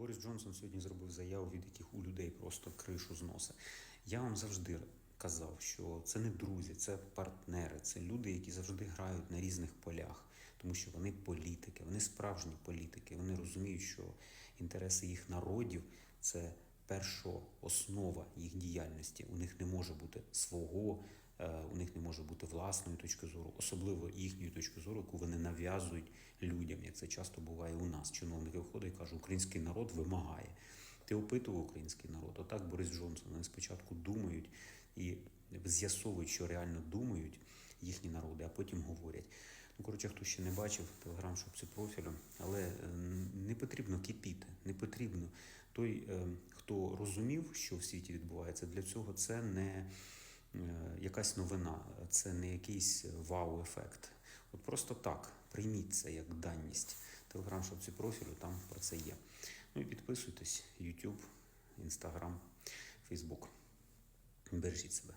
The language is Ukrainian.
Борис Джонсон сьогодні зробив заяву, від яких у людей просто кришу зносить. Я вам завжди казав, що це не друзі, це партнери, це люди, які завжди грають на різних полях, тому що вони політики, вони справжні політики. Вони розуміють, що інтереси їх народів це перша основа їх діяльності. У них не може бути свого, е, у них не може бути власної точки зору, особливо їхньої точки зору, яку вони нав'язують людям, як це часто буває у нас. Чиновники виходять і кажуть, український народ вимагає. Ти опитував український народ. Отак Борис Джонсон. Вони спочатку думають і з'ясовують, що реально думають їхні народи, а потім говорять. Ну, коротше, хто ще не бачив телеграм шопці профілю, але е, не потрібно кипіти, не потрібно. Той, е, хто розумів, що в світі відбувається, для цього це не е, якась новина, це не якийсь вау-ефект. От просто так, прийміть це як даність. Телеграм шапці профілю, там про це є. Ну і підписуйтесь, YouTube, Instagram, Facebook. Бережіть себе.